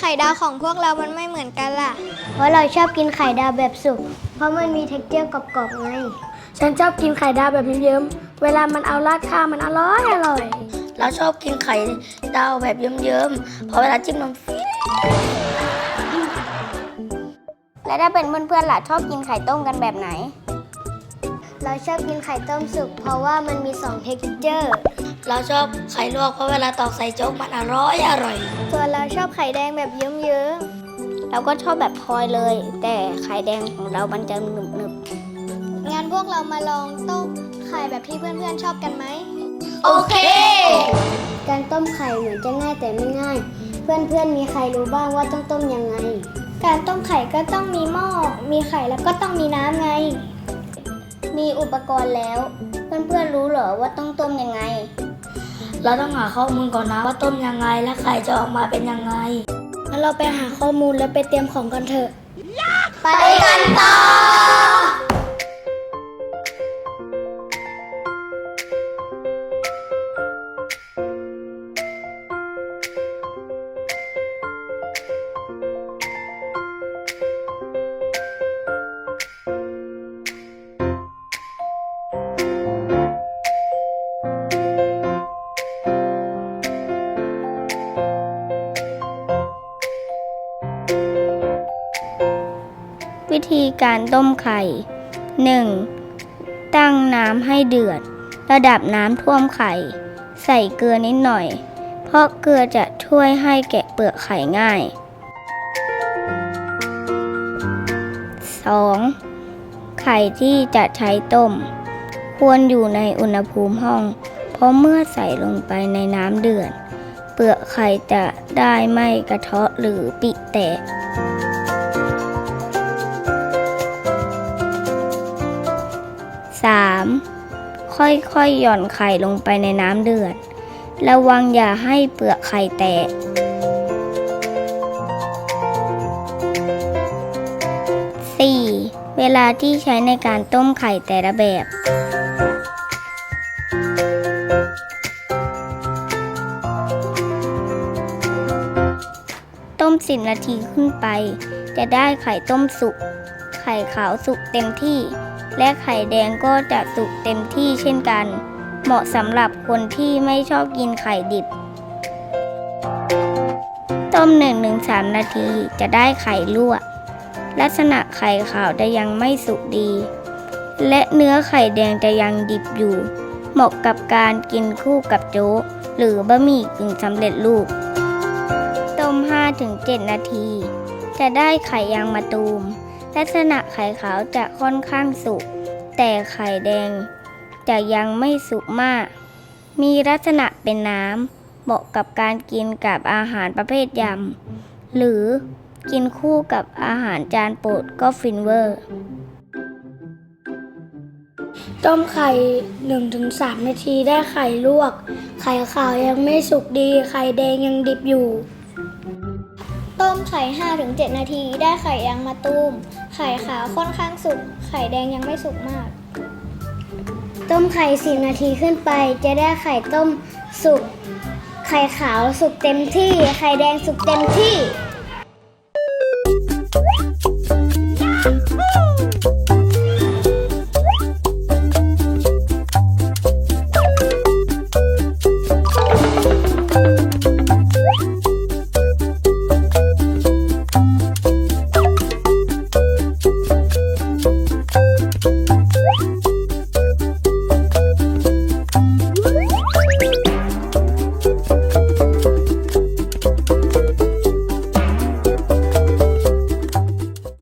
ไข่ดาวของพวกเรามันไม่เหมือนกันล่ะ เพราะเราชอบกินไข่ดาวแบบสุก เพราะมันมีเท็กเจอร์กรอบๆไง ฉันชอบกินไข่ดาวแบบเยิ้มๆ เวลามันเอาราดข้าวมันอร่อยอร่อย เราชอบกินไข่ดาวแบบเยิ้มๆ เพราะเวลาจิ้มน้ำฟิ้และถ้าเป็นเพื่อนๆล่ะชอบกินไข่ต้มกันแบบไหน เราชอบกินไข่ต้มสุก เพราะว่ามันมี2เท็กเจอร์ เราชอบไข่ลวกเพราะเวลาตอกใส่โจ๊กมันอร่อยอร่อย ส่วนเราชอบไข่แดงแบบเยิ้มเราก็ชอบแบบพลอยเลย แต่ไข่แดงของเรามันจะหนึบๆงั้นพวกเรามาลองต้มไข่แบบที่เพื่อนๆชอบกันไหมโอเค การต้มไข่เหมือนจะง่ายแต่ไม่ง่าย เพื่อนๆมีใครรู้บ้างว่าต้องต้มยังไง การต้มไข่ก็ต้องมีหม้อ มีไข่แล้วก็ต้องมีน้ำไงๆมีอุปกรณ์แล้ว เพื่อนๆรู้เหรอว่าต้องต้มยังไง เราต้องหาข้อมูลก่อนนะว่าต้มยังไงและไข่จะออกมาเป็นยังไงงั้นเราไปหาข้อมูลแล้วไปเตรียมของกันเถอะ ไปกันต่อ วิธีการต้มไข่ 1. ตั้งน้ำให้เดือด ระดับน้ำท่วมไข่ ใส่เกลือนิดหน่อย เพราะเกลือจะช่วยให้แกะเปลือกไข่ง่าย 2. ไข่ที่จะใช้ต้ม ควรอยู่ในอุณหภูมิห้อง เพราะเมื่อใส่ลงไปในน้ำเดือด เปลือกไข่จะได้ไม่กระเทาะหรือปิแตก 3. ค่อยๆหย่อนไข่ลงไปในน้ำเดือด ระวังอย่าให้เปลือกไข่แตก 4. เวลาที่ใช้ในการต้มไข่แต่ละแบบ ต้ม 10 นาทีขึ้นไป จะได้ไข่ต้มสุก ไข่ขาวสุกเต็มที่ และไข่แดงก็จะสุกเต็มที่เช่นกัน เหมาะสำหรับคนที่ไม่ชอบกินไข่ดิบ ต้ม 1-3 นาทีจะได้ไข่ลวก ลักษณะไข่ขาวจะยังไม่สุกดี และเนื้อไข่แดงจะยังดิบอยู่ เหมาะกับการกินคู่กับโจ๊กหรือบะหมี่กึ่งสำเร็จรูป ต้ม 5-7 นาที จะได้ไข่ยางมะตูม ลักษณะไข่ขาวจะค่อนข้างสุก แต่ไข่แดงจะยังไม่สุกมาก มีลักษณะเป็นน้ำเหมาะกับการกินกับอาหารประเภทยำ หรือกินคู่กับอาหารจานโปรดก็ฟินเวอร์ ต้มไข่ 1-3 นาทีได้ไข่ลวก ไข่ขาวยังไม่สุกดี ไข่แดงยังดิบอยู่ ต้มไข่ 5-7 นาทีได้ไข่ยางมะตูม ไข่ขาวค่อนข้างสุก ไข่แดงยังไม่สุกมาก ต้มไข่สิบนาทีขึ้นไป จะได้ไข่ต้มสุก ไข่ขาวสุกเต็มที่ ไข่แดงสุกเต็มที่